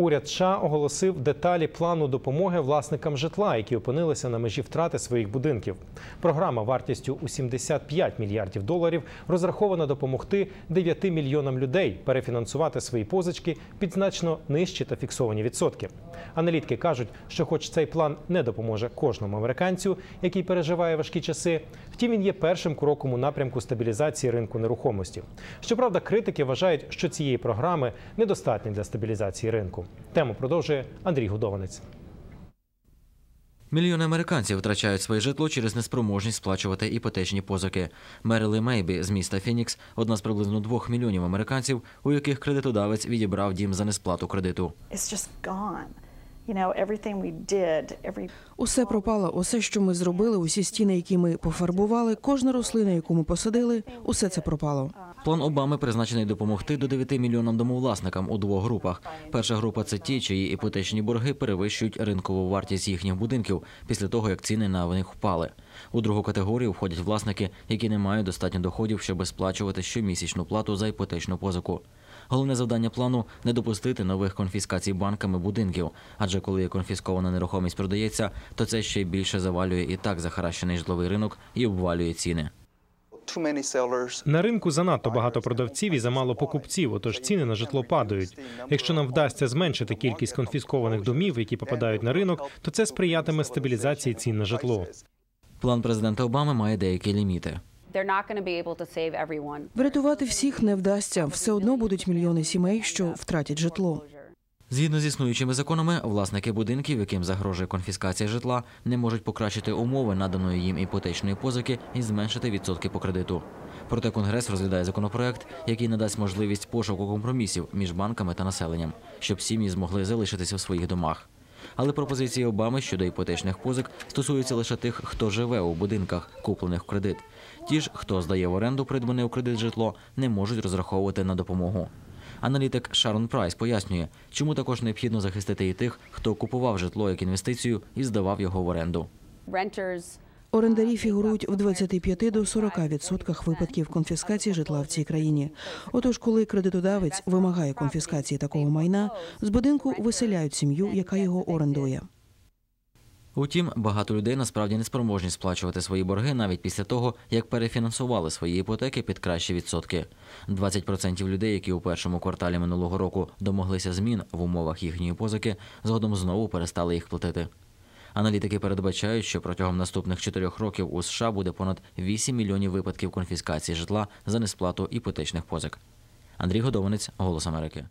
Уряд США оголосив деталі плану допомоги власникам житла, які опинилися на межі втрати своїх будинків. Програма вартістю у 75 мільярдів доларів розрахована допомогти 9 мільйонам людей перефінансувати свої позички під значно нижчі та фіксовані відсотки. Аналітики кажуть, що, хоч цей план не допоможе кожному американцю, який переживає важкі часи, втім він є першим кроком у напрямку стабілізації ринку нерухомості. Щоправда, критики вважають, що цієї програми недостатньо для стабілізації ринку. Тему продовжує Андрій Гудованець. Мільйони американців втрачають своє житло через неспроможність сплачувати іпотечні позики. Мерили Мейбі з міста Фінікс одна з приблизно двох мільйонів американців, у яких кредитодавець відібрав дім за несплату кредиту. Усе пропало, усе, що ми зробили, усі стіни, які ми пофарбували, кожна рослина, яку ми посадили, усе це пропало. План Обами призначений допомогти до 9 мільйонам домовласникам у двох групах. Перша група це ті, чиї іпотечні борги перевищують ринкову вартість їхніх будинків після того, як ціни на них впали. У другу категорію входять власники, які не мають достатньо доходів, щоб сплачувати щомісячну плату за іпотечну позику. Головне завдання плану не допустити нових конфіскацій банками будинків, адже коли конфіскована нерухомість продається, то це ще більше завалює і так захаращений житловий ринок і обвалює ціни. На ринку занадто багато продавців і замало покупців, отож ціни на житло падають. Якщо нам вдасться зменшити кількість конфіскованих домів, які попадають на ринок, то це сприятиме стабілізації цін на житло. План президента Обами має деякі ліміти. Врятувати всіх не вдасться. Все одно будуть мільйони сімей, що втратять житло. Згідно з існуючими законами, власники будинків, яким загрожує конфіскація житла, не можуть покращити умови наданої їм іпотечної позики і зменшити відсотки по кредиту. Проте Конгрес розглядає законопроект, який надасть можливість пошуку компромісів між банками та населенням, щоб сім'ї змогли залишитися в своїх домах. Але пропозиції Обами щодо іпотечних позик стосуються лише тих, хто живе у будинках, куплених в кредит. Ті ж, хто здає в оренду придбане у кредит житло, не можуть розраховувати на допомогу. Аналітик Шарон Прайс пояснює, чому також необхідно захистити і тих, хто купував житло як інвестицію і здавав його в оренду. Орендарі фігурують в 25 до 40 відсотках випадків конфіскації житла в цій країні. Отож, коли кредитодавець вимагає конфіскації такого майна, з будинку виселяють сім'ю, яка його орендує. Утім, багато людей насправді не спроможні сплачувати свої борги навіть після того, як перефінансували свої іпотеки під кращі відсотки. 20% людей, які у першому кварталі минулого року домоглися змін в умовах їхньої позики, згодом знову перестали їх платити. Аналітики передбачають, що протягом наступних чотирьох років у США буде понад 8 мільйонів випадків конфіскації житла за несплату іпотечних позик. Андрій Годованець, Голос Америки.